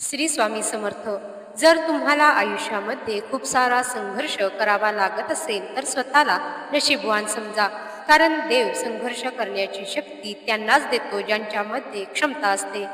श्री स्वामी समर्थ जर तुम्हाला आयुष्यामध्ये खूप सारा संघर्ष करावा लागत असेल तर स्वतःला नशीबवान समजा. कारण देव संघर्ष करण्याची शक्ती त्यांनाच देतो ज्यांच्यामध्ये क्षमता असते.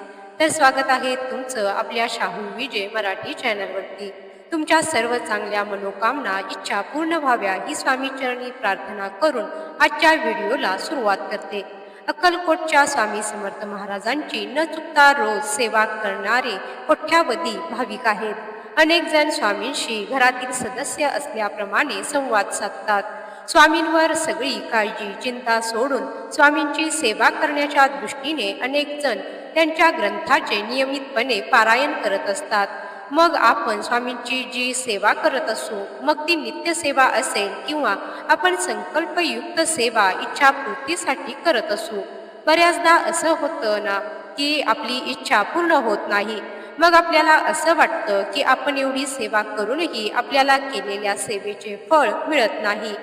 तर स्वागत आहे तुमचं आपल्या शाहू विजय मराठी चॅनलवरती. तुमच्या सर्व चांगल्या मनोकामना इच्छा पूर्ण व्हाव्या ही स्वामी चरणी प्रार्थना करून आजच्या व्हिडिओला सुरुवात करते. अक्कलकोटच्या स्वामी समर्थ महाराजांची न चुकता रोज सेवा करणारे कोठ्यावधी भाविक आहेत. अनेक जण स्वामींशी घरातील सदस्य असल्याप्रमाणे संवाद साधतात. स्वामींवर सगळी काळजी चिंता सोडून स्वामींची सेवा करण्याच्या दृष्टीने अनेक जण त्यांच्या ग्रंथाचे नियमितपणे पारायण करत असतात. मग आपण स्वामींची जी सेवा करत असू मग ती नित्यसेवा असेल किंवा आपण संकल्पयुक्त सेवा इच्छापूर्तीसाठी करत असू. बऱ्याचदा असं होतं ना की आपली इच्छा पूर्ण होत नाही. मग आपल्याला असं वाटतं की आपण एवढी सेवा करूनही आपल्याला केलेल्या सेवेचे फळ मिळत नाही.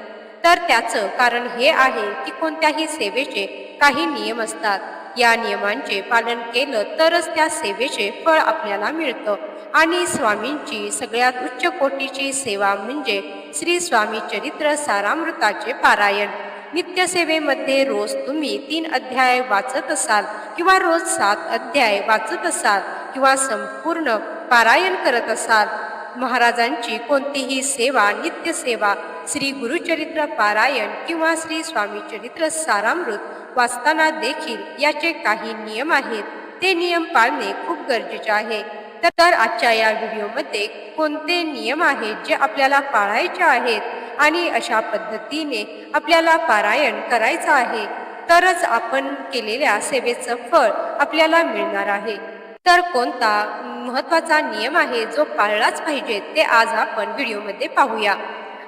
तर त्याचं कारण हे आहे की कोणत्याही सेवेचे काही नियम असतात. या नियमांचे पालन केलं तरच त्या सेवेचे फळ आपल्याला मिळतं. आणि स्वामींची सगळ्यात उच्च कोटीची सेवा म्हणजे श्री स्वामी चरित्र सारामृताचे पारायण. नित्यसेवेमध्ये रोज तुम्ही तीन अध्याय वाचत असाल किंवा रोज सात अध्याय वाचत असाल किंवा संपूर्ण पारायण करत असाल महाराजांची कोणतीही सेवा नित्यसेवा श्री गुरुचरित्र पारायण किंवा श्री स्वामी चरित्र सारामृत वाचताना देखील याचे काही नियम आहेत. ते नियम पाळणे खूप गरजेचे आहे. तर आजच्या या व्हिडिओमध्ये कोणते नियम आहेत जे आपल्याला पाळायचे आहेत आणि अशा पद्धतीने आपल्याला पारायण करायचं आहे? तरच आपण केलेल्या सेवेचं फळ आपल्याला मिळणार आहे. तर कोणता महत्त्वाचा नियम आहे जो पाळलाच पाहिजे ते आज आपण व्हिडिओमध्ये पाहूया.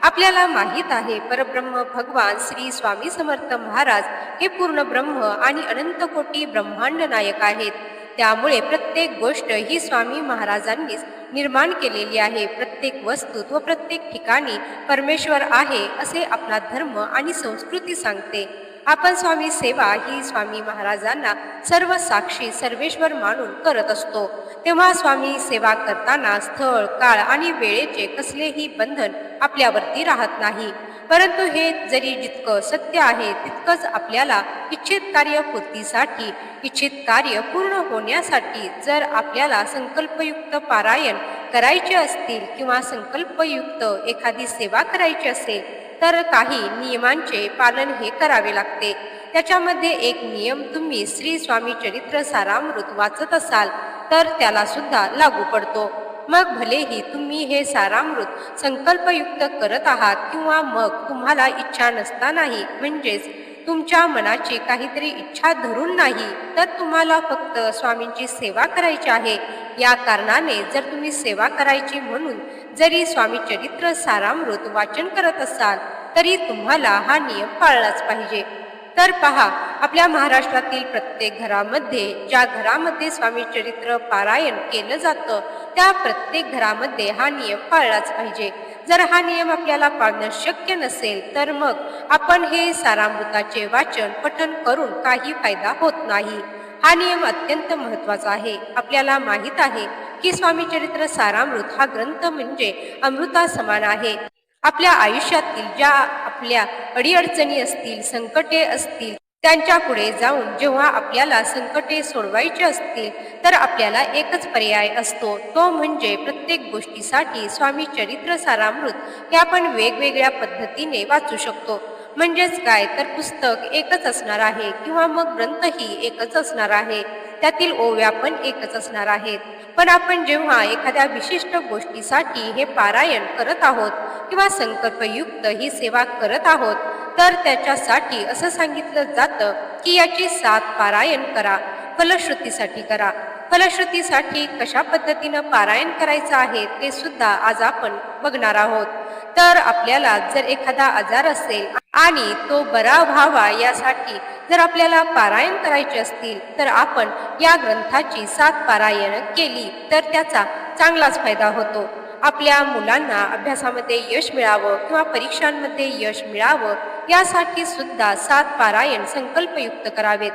आपल्याला माहीत आहे परब्रह्म भगवान श्री स्वामी समर्थ महाराज हे पूर्ण ब्रह्म आणि अनंत कोटी ब्रह्मांड नायक आहेत. त्यामुळे प्रत्येक गोष्ट ही स्वामी महाराजांनीच निर्माण केलेली आहे. प्रत्येक वस्तूत व प्रत्येक ठिकाणी परमेश्वर आहे असे आपला धर्म आणि संस्कृती सांगते. आपण स्वामी सेवा ही स्वामी महाराजांना सर्व साक्षी सर्वेश्वर मानून करत असतो. तेव्हा स्वामी सेवा करताना स्थळ काळ आणि वेळेचे कसलेही बंधन आपल्यावरती राहत नाही. परंतु हे जरी जितकं सत्य आहे तितकंच आपल्याला इच्छित कार्यपूर्तीसाठी इच्छित कार्य पूर्ण होण्यासाठी जर आपल्याला संकल्पयुक्त पारायण करायचे असतील किंवा संकल्पयुक्त एखादी सेवा करायची असेल तर काही नियमांचे पालन हे करावे लागते. त्याच्यामध्ये एक नियम तुम्ही श्री स्वामी चरित्र सारामृत वाचत असाल तर त्याला सुद्धा लागू पडतो. मग भलेही तुम्ही हे सारामृत संकल्पयुक्त करत आहात किंवा मग तुम्हाला इच्छा नसतानाही म्हणजेच तुमच्या मनाची काहीतरी इच्छा धरून नाही तर तुम्हाला फक्त स्वामींची सेवा करायची आहे. या कारणाने जर तुम्ही सेवा करायची म्हणून जरी स्वामी चरित्र सारामृत वाचन करत असाल तरी तुम्हाला हा नियम पाळलाच पाहिजे. तर पहा आपल्या महाराष्ट्रातील प्रत्येक घरामध्ये ज्या घरामध्ये स्वामी चरित्र पारायण केलं जातं त्या प्रत्येक घरामध्ये हा नियम पाळलाच पाहिजे. जर हा नियम आपल्याला पाळणं शक्य नसेल तर मग आपण हे सारामृताचे वाचन पठन करून काही फायदा होत नाही. हा नियम अत्यंत महत्त्वाचा आहे. आपल्याला माहीत आहे की स्वामी चरित्र सारामृत हा ग्रंथ म्हणजे अमृता समान आहे. आपल्या आयुष्यातील ज्या आपल्या अडीअडचणी असतील संकटे असतील त्यांच्या पुढे जाऊन जेव्हा आपल्याला संकटे सोडवायचे असतील तर आपल्याला एकच पर्याय असतो. तो म्हणजे प्रत्येक गोष्टीसाठी स्वामी चरित्र सारामृत हे आपण वेगवेगळ्या पद्धतीने वाचू शकतो. म्हणजेच काय? तर पुस्तक एकच असणार आहे किंवा मग ग्रंथही एकच असणार आहे. त्यातील ओव्या पण एकच असणार आहेत. पण आपण जेव्हा एखाद्या विशिष्ट गोष्टीसाठी हे पारायण करत आहोत किंवा संकल्पयुक्त ही सेवा करत आहोत तर त्याच्यासाठी असं सांगितलं जातं की याची सात पारायण करा फलश्रुतीसाठी करा. फलश्रुतीसाठी कशा पद्धतीनं पारायण करायचं आहे ते सुद्धा आज आपण बघणार आहोत. तर आपल्याला जर एखादा आजार असेल आणि तो बरा व्हावा यासाठी जर आपल्याला पारायण करायचे असतील तर आपण या ग्रंथाची सात पारायण केली तर त्याचा चांगलाच फायदा होतो. आपल्या मुलांना अभ्यासामध्ये यश मिळावं किंवा परीक्षांमध्ये यश मिळावं यासाठी सुद्धा सात पारायण संकल्पयुक्त करावेत.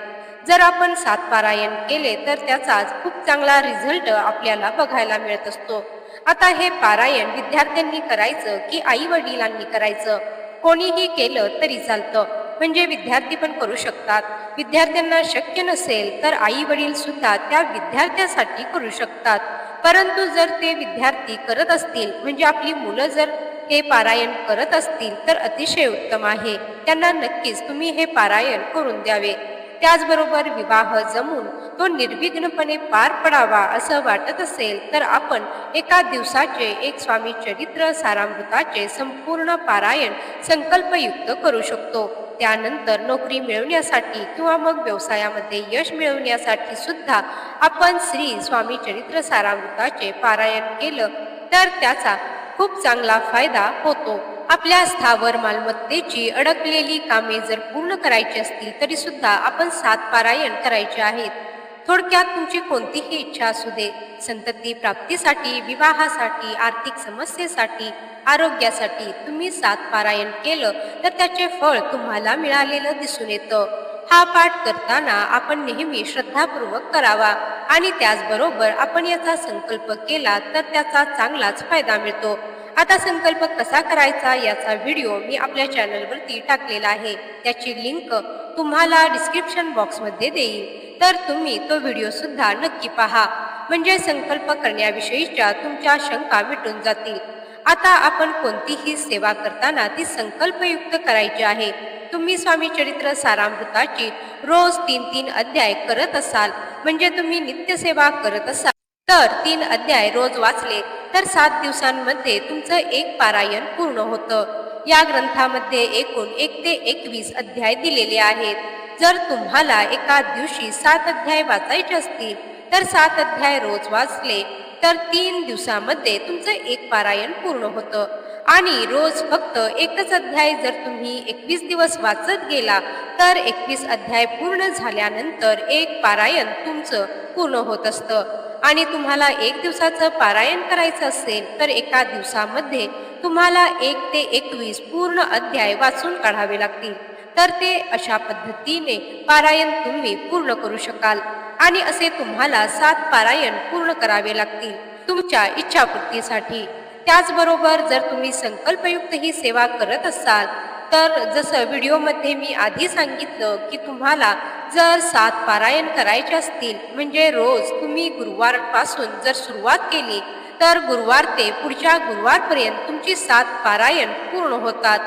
जर आपण सात पारायण केले तर त्याचा खूप चांगला रिझल्ट आपल्याला बघायला मिळत असतो. आता हे पारायण विद्यार्थ्यांनी करायचं की आई वडिलांनी करायचं? कोणीही केलं तरी चालतं. म्हणजे विद्यार्थी पण करू शकतात. विद्यार्थ्यांना शक्य नसेल तर आई वडील सुद्धा त्या विद्यार्थ्यासाठी करू शकतात. परंतु जर ते विद्यार्थी करत असतील म्हणजे आपली मुलं जर हे पारायण करत असतील तर अतिशय उत्तम आहे. त्यांना नक्कीच तुम्ही हे पारायण करून द्यावे. त्याचबरोबर विवाह जमून तो निर्विघ्नपणे पार पडावा असं वाटत असेल तर आपण एका दिवसाचे एक स्वामी चरित्र सारामृताचे संपूर्ण पारायण संकल्पयुक्त करू शकतो. त्यानंतर नोकरी मिळवण्यासाठी किंवा मग व्यवसायामध्ये यश मिळवण्यासाठी सुद्धा आपण श्री स्वामी चरित्र सारामृताचे पारायण केलं तर त्याचा खूप चांगला फायदा होतो. आपल्या स्थावर मालमत्तेची अडकलेली कामे जर पूर्ण करायची असतील तरी सुद्धा आपण सात पारायण करायचे आहेत. थोडक्यात तुमची कोणतीही इच्छा असू दे. संतती प्राप्तीसाठी विवाहासाठी आर्थिक समस्येसाठी आरोग्यासाठी तुम्ही सात पारायण केलं तर त्याचे फळ तुम्हाला मिळालेलं दिसून येतं. हा पाठ करताना आपण नेहमी श्रद्धापूर्वक करावा आणि त्याचबरोबर आपण याचा संकल्प केला तर त्याचा चांगलाच फायदा मिळतो. आता संकल्प कसा करायचा याचा व्हिडिओ मी आपल्या चॅनलवरती टाकलेला आहे. त्याची लिंक तुम्हाला डिस्क्रिप्शन बॉक्समध्ये देईल तर तुम्ही तो व्हिडिओ सुद्धा नक्की पहा. म्हणजे संकल्प करण्याविषयीच्या तुमच्या शंका मिटून जातील. आता आपण कोणतीही सेवा करताना ती संकल्पयुक्त करायची आहे. तुम्ही स्वामी चरित्र सारामृताची रोज तीन तीन अध्याय करत असाल. म्हणजे तुम्ही नित्यसेवा करत असाल. तर तीन अध्याय रोज वाचले तर सात दिवसांमध्ये तुमचं एक पारायण पूर्ण होतं. या ग्रंथामध्ये एकूण एक ते एकवीस अध्याय दिलेले आहेत. जर तुम्हाला एका दिवशी सात अध्याय वाचायचे असतील तर सात अध्याय रोज वाचले तर तीन दिवसामध्ये तुमचं एक पारायण पूर्ण होतं. आणि रोज फक्त एकच अध्याय जर तुम्ही एकवीस दिवस वाचत गेला तर एकवीस अध्याय पूर्ण झाल्यानंतर एक पारायण तुमचं पूर्ण होत असतं. आणि तुम्हाला एक दिवसाचं पारायण करायचं असेल तर एका दिवसामध्ये तुम्हाला एक ते एकवीस पूर्ण अध्याय वाचून काढावे लागतील. तर ते अशा पद्धतीने पारायण तुम्ही पूर्ण करू शकाल आणि असे तुम्हाला सात पारायण पूर्ण करावे लागतील तुमच्या इच्छापूर्तीसाठी. त्याचबरोबर जर तुम्ही संकल्पयुक्त ही सेवा करत असाल तर जसं व्हिडिओमध्ये मी आधी सांगितलं की तुम्हाला जर सात पारायण करायचे असतील म्हणजे रोज तुम्ही गुरुवारपासून जर सुरुवात केली तर गुरुवार ते पुढच्या गुरुवारपर्यंत तुमची सात पारायण पूर्ण होतात.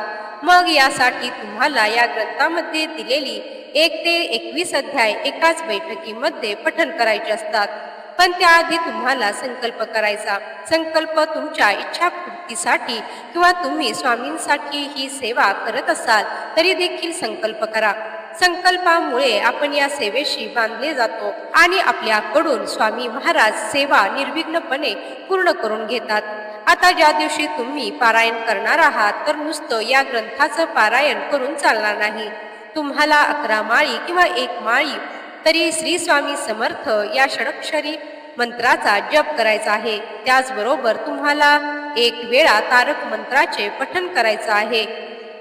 मग यासाठी तुम्हाला या ग्रंथामध्ये दिलेली एक ते एकवीस अध्याय एकाच बैठकीमध्ये पठन करायचे असतात. पण त्याआधी तुम्हाला संकल्प करायचा. संकल्प तुमच्या इच्छापूर्तीसाठी किंवा तुम्ही स्वामींसाठी ही सेवा करत असाल तरी देखील संकल्प करा. संकल्पामुळे आपण या सेवेशी बांधले जातो आणि आपल्याकडून स्वामी महाराज सेवा निर्विघ्नपणे पूर्ण करून घेतात. आता ज्या दिवशी तुम्ही पारायण करणार आहात तर नुसतं या ग्रंथाचं पारायण करून चालणार नाही. तुम्हाला अकरा माळी किंवा एक माळी तरी श्री स्वामी समर्थ या षडक्षरी मंत्राचा जप करायचा आहे. त्याचबरोबर तुम्हाला एक वेळा तारक मंत्राचे पठन करायचं आहे.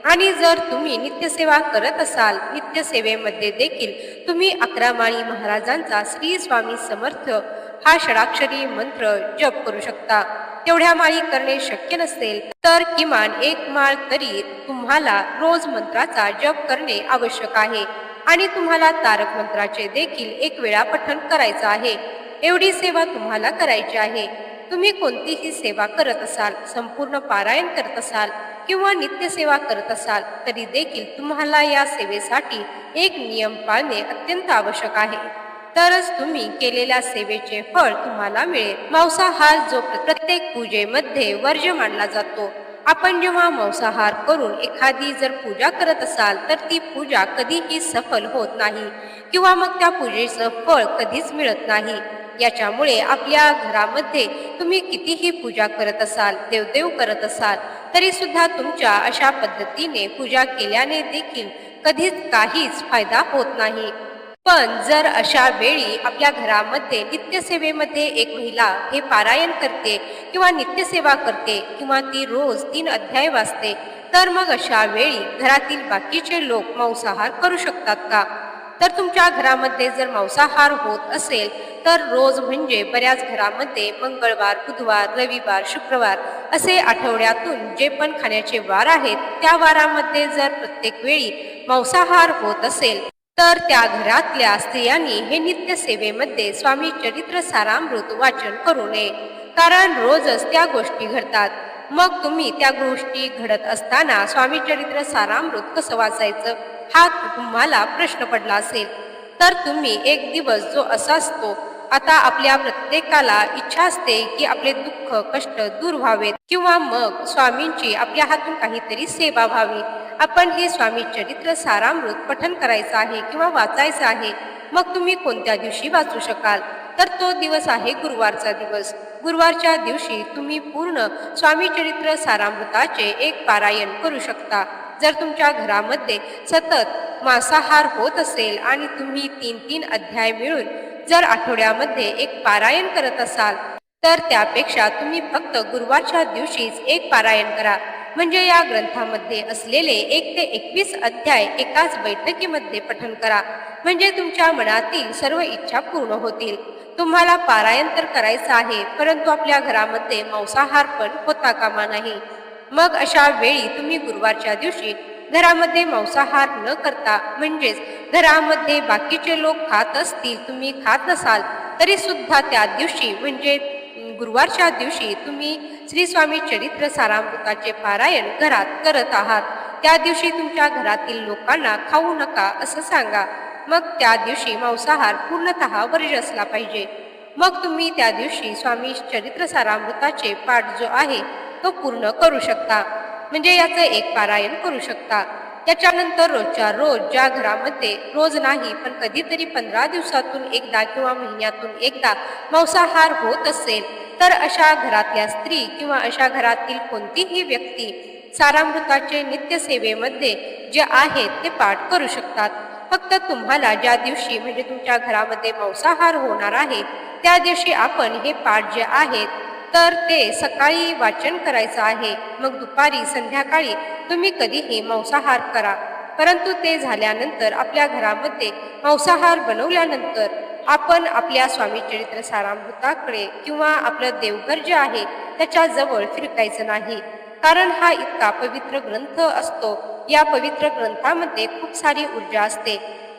आणि जर तुम्ही नित्यसेवा करत असाल नित्यसेवेमध्ये देखील तुम्ही अकरामाळी महाराजांचा श्री स्वामी समर्थ हा षडाक्षरी मंत्र जप करू शकता. तेवढ्या माळी करणे शक्य नसेल तर किमान एक माळ तरी तुम्हाला रोज मंत्राचा जप करणे आवश्यक आहे. आणि तुम्हाला तारक मंत्राचे देखील एक वेळा पठण करायचं आहे. एवढी सेवा तुम्हाला करायची आहे. तुम्ही कोणतीही सेवा करत असाल संपूर्ण पारायण करत असाल किंवा नित्यसेवा करत असाल तरी देखील तुम्हाला या सेवेसाठी एक नियम पाळणे अत्यंत आवश्यक आहे. तरच तुम्ही केलेल्या सेवेचे फळ तुम्हाला मिळेल. मांसाहार जो प्रत्येक पूजेमध्ये वर्ज मानला जातो आपण जेव्हा मांसाहार करून एखादी जर पूजा करत असाल तर ती पूजा कधीही सफल होत नाही किंवा मग त्या पूजेचं फळ कधीच मिळत नाही. याच्यामुळे आपल्या घरामध्ये तुम्ही कितीही पूजा करत असाल देवदेव करत असाल तरी सुद्धा तुमच्या अशा पद्धतीने पूजा केल्याने देखील कधीच काहीच फायदा होत नाही. पण जर अशा वेळी आपल्या घरामध्ये नित्यसेवेमध्ये एक महिला हे पारायण करते किंवा नित्यसेवा करते किंवा ती रोज तीन अध्याय वाचते तर मग अशा वेळी घरातील बाकीचे लोक मांसाहार करू शकतात का? तर तुमच्या घरामध्ये जर मांसाहार होत असेल तर रोज म्हणजे बऱ्याच घरामध्ये मंगळवार बुधवार रविवार शुक्रवार असे आठवड्यातून जे पण खाण्याचे वार आहेत त्या वारामध्ये जर प्रत्येक वेळी मांसाहार होत असेल तर त्या घरातल्या स्त्रियांनी हे नित्य सेवेमध्ये स्वामी चरित्र सारामृत वाचन करू नये. कारण रोजच त्या गोष्टी घडतात. मग तुम्ही त्या गोष्टी घडत असताना स्वामी चरित्र सारामृत कसं वाचायचं? हा तुम्हाला प्रश्न पडला असेल. तर तुम्ही एक दिवस जो असा असतो आता आपल्या प्रत्येकाला इच्छा असते की आपले दुःख कष्ट दूर व्हावेत किंवा मग स्वामींची आपल्या हातून काहीतरी सेवा व्हावी. आपण हे स्वामी चरित्र सारामृत पठन करायचं आहे किंवा वाचायचं आहे मग तुम्ही कोणत्या दिवशी वाचू शकाल? तर तो दिवस आहे गुरुवारचा दिवस. गुरुवारच्या दिवशी तुम्ही पूर्ण स्वामी चरित्र सारामृताचे एक पारायण करू शकता. जर तुमच्या घरामध्ये सतत मांसाहार होत असेल आणि तुम्ही तीन तीन अध्याय मिळून जर आठवड्यामध्ये एक पारायण करत असाल तर त्यापेक्षा तुम्ही फक्त गुरुवारच्या दिवशीच एक पारायण करा. म्हणजे या ग्रंथामध्ये असलेले एक ते एकवीस अध्याय एकाच बैठकीमध्ये पठन करा. म्हणजे तुमच्या मनातील सर्व इच्छा पूर्ण होतील. तुम्हाला पारायण तर करायचं आहे परंतु आपल्या घरामध्ये मांसाहार पण होता कामा नाही. मग अशा वेळी तुम्ही गुरुवारच्या दिवशी घरामध्ये मांसाहार न करता म्हणजेच घरामध्ये बाकीचे लोक खात असतील तुम्ही खात नसाल तरी सुद्धा त्या दिवशी म्हणजे गुरुवारच्या दिवशी तुम्ही श्री स्वामी चरित्र सारामृताचे पारायण घरात करत आहात. त्या दिवशी तुमच्या घरातील लोकांना खाऊ नका असं सांगा. मग त्या दिवशी मांसाहार पूर्णतः वर्ज असला पाहिजे. मग तुम्ही त्या दिवशी स्वामी चरित्र सारामृताचे पाठ जो आहे तो पूर्ण करू शकता. म्हणजे याचं एक पारायण करू शकता. त्याच्यानंतर रोजच्या रोज ज्या घरामध्ये रोज नाही पण कधीतरी पंधरा दिवसातून एकदा किंवा महिन्यातून एकदा मांसाहार होत असेल तर अशा घरातल्या स्त्री किंवा अशा घरातील कोणतीही व्यक्ती सारामृताचे नित्यसेवेमध्ये जे आहेत ते पाठ करू शकतात. फक्त तुम्हाला ज्या दिवशी म्हणजे तुमच्या घरामध्ये मांसाहार होणार आहे त्या दिवशी आपण हे पाठ जे आहेत तर ते सकाळी वाचन करायचं आहे. मग दुपारी संध्याकाळी तुम्ही कधीही मांसाहार करा. परंतु ते झाल्यानंतर आपल्या घरामध्ये मांसाहार बनवल्यानंतर आपण आपल्या स्वामी चरित्र सारामृताकडे किंवा आपलं देवघर जे आहे त्याच्याजवळ फिरकायचं नाही. कारण हा इतका पवित्र ग्रंथ असतो. या पवित्र ग्रंथामध्ये खूप सारी ऊर्जा असते.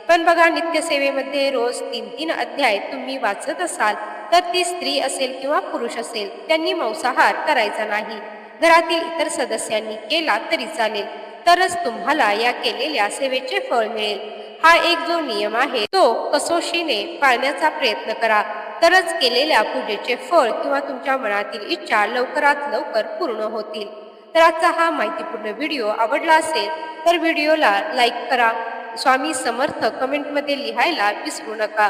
पण बघा नित्यसेवेमध्ये रोज तीन तीन अध्याय तुम्ही वाचत असाल तर ती स्त्री असेल किंवा पुरुष असेल त्यांनी मांसाहार करायचा नाही. घरातील इतर सदस्यांनी केला तरी चालेल. तरच तुम्हाला या केलेल्या सेवेचे फळ मिळेल. हा एक जो नियम आहे तो कसोशीने पाळण्याचा प्रयत्न करा. तरच केलेल्या पूजेचे फळ किंवा तुमच्या मनातील इच्छा लवकरात लवकर पूर्ण होतील. तर आजचा हा माहितीपूर्ण व्हिडिओ आवडला असेल तर व्हिडिओला लाईक करा. स्वामी समर्थ कमेंटमध्ये लिहायला विसरू नका.